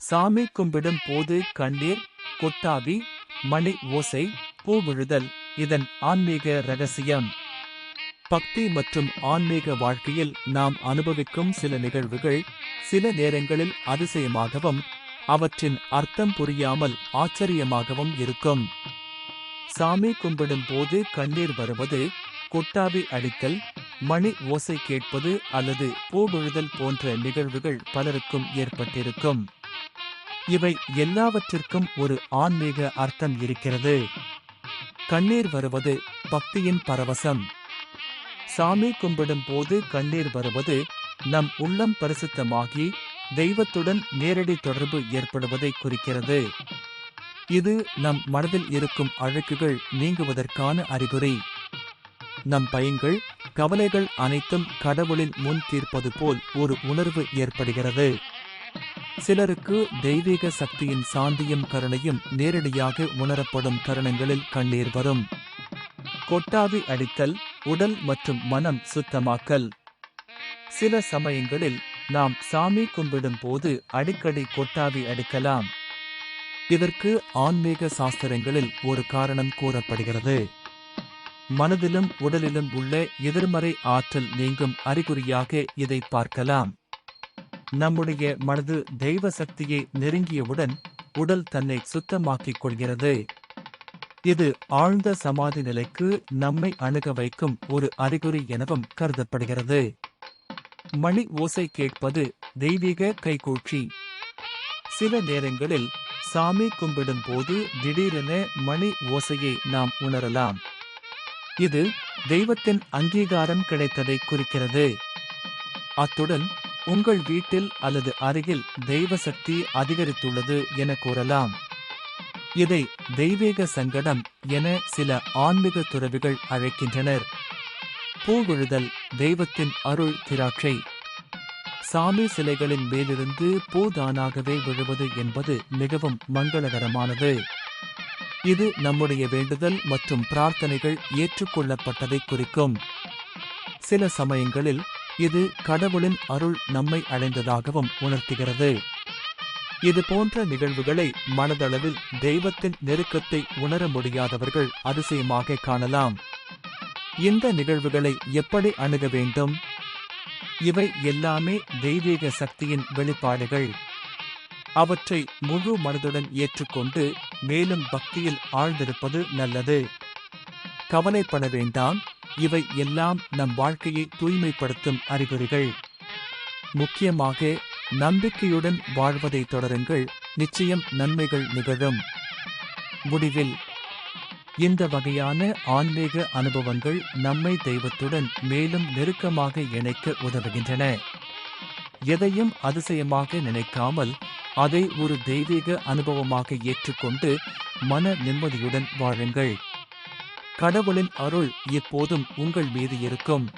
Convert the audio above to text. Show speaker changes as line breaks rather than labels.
சாமி கும்பிடும் போது கண்ணீர் கொட்டாவி மணி ஓசை பூ விழுதல். இதன் ஆன்மீக ரகசியம். பக்தி மற்றும் ஆன்மீக வாழ்க்கையில் நாம் அனுபவிக்கும் சில நிகழ்வுகள் சில நேரங்களில் அதிசயமாகவும் அவற்றின் அர்த்தம் புரியாமல் ஆச்சரியமாகவும் இருக்கும். சாமி கும்பிடும் போது கண்ணீர் வருவது கொட்டாவி அடித்தல் மணி ஓசை கேட்பது அல்லது பூ விழுதல் போன்ற நிகழ்வுகள் பலருக்கும் ஏற்பட்டிருக்கும். இவை எல்லாவற்றிற்கும் ஒரு ஆன்மீக அர்த்தம் இருக்கிறது. கண்ணீர் வருவது பக்தியின் பரவசம். சாமி கும்பிடும் போது கண்ணீர் வருவது நம் உள்ளம் பரிசுத்தமாகி தெய்வத்துடன் நேரடி தொடர்பு ஏற்படுவதை குறிக்கிறது. இது நம் மனதில் இருக்கும் அழுக்குகள் நீங்குவதற்கான அறிகுறி. நம் பயங்கள் கவலைகள் அனைத்தும் கடவுளின் முன் தீர்ப்பது போல் ஒரு உணர்வு ஏற்படுகிறது. சிலருக்கு தெய்வீக சக்தியின் சாந்தியும் கருணையும் நேரடியாக உணரப்படும் தருணங்களில் கண்ணீர் வரும். கொட்டாவி அடித்தல் உடல் மற்றும் மனம் சுத்தமாக்கல். சில சமயங்களில் நாம் சாமி கும்பிடும் போது அடிக்கடி கொட்டாவி அடிக்கலாம். இதற்கு ஆன்மீக சாஸ்திரங்களில் ஒரு காரணம் கூறப்படுகிறது. மனதிலும் உடலிலும் உள்ள எதிர்மறை ஆற்றல் நீங்கும் அறிகுறியாக இதை பார்க்கலாம். நம்முடைய மனது தெய்வ சக்தியை நெருங்கியவுடன் உடல் தன்னை சுத்தமாக்கிக் கொள்கிறது. இது ஆழ்ந்த சமாதி நிலைக்கு நம்மை அணுக வைக்கும் ஒரு அறிகுறி எனவும் கருதப்படுகிறது. மணி ஓசை கேட்பது தெய்வீக கைகூட்சி. சில நேரங்களில் சாமி கும்பிடும் போது திடீரென மணி ஓசையை நாம் உணரலாம். இது தெய்வத்தின் அங்கீகாரம் கிடைத்ததை குறிக்கிறது. அத்துடன் உங்கள் வீட்டில் அல்லது அருகில் தெய்வ சக்தி அதிகரித்துள்ளது என கூறலாம். இதை தெய்வீக சங்கடம் என சில ஆன்மீக துறவிகள் அழைக்கின்றனர். பூவிழுதல் தெய்வத்தின் அருள் திராட்சை. சாமி சிலைகளின் மேலிருந்து பூதானாகவே விழுவது என்பது மிகவும் மங்களகரமானது. இது நம்முடைய வேண்டுதல் மற்றும் பிரார்த்தனைகள் ஏற்றுக்கொள்ளப்பட்டதை குறிக்கும். சில சமயங்களில் இது கடவுளின் அருள் நம்மை அடைந்ததாகவும் உணர்த்துகிறது. இது போன்ற நிகழ்வுகளை மனதளவில் தெய்வத்தின் நெருக்கத்தை உணர முடியாதவர்கள் அதிசயமாக காணலாம். இந்த நிகழ்வுகளை எப்படி அணுக வேண்டும்? இவை எல்லாமே தெய்வீக சக்தியின் வெளிப்பாடுகள். அவற்றை முழு மனதுடன் ஏற்றுக்கொண்டு மேலும் பக்தியில் ஆழ்ந்திருப்பது நல்லது. கவலைப்பட வேண்டாம். இவை எல்லாம் நம் வாழ்க்கையை தூய்மைப்படுத்தும் அறிகுறிகள். முக்கியமாக நம்பிக்கையுடன் வாழ்வதை தொடருங்கள் நிச்சயம் நன்மைகள் நிகழும். முடிவில் இந்த வகையான ஆன்மீக அனுபவங்கள் நம்மை தெய்வத்துடன் மேலும் நெருக்கமாக இணைக்க உதவுகின்றன. எதையும் அதிசயமாக நினைக்காமல் அதை ஒரு தெய்வீக அனுபவமாக ஏற்றுக்கொண்டு மன நிம்மதியுடன் வாழுங்கள். கடவுளின் அருள் எப்போதும் உங்கள் மீது இருக்கும்.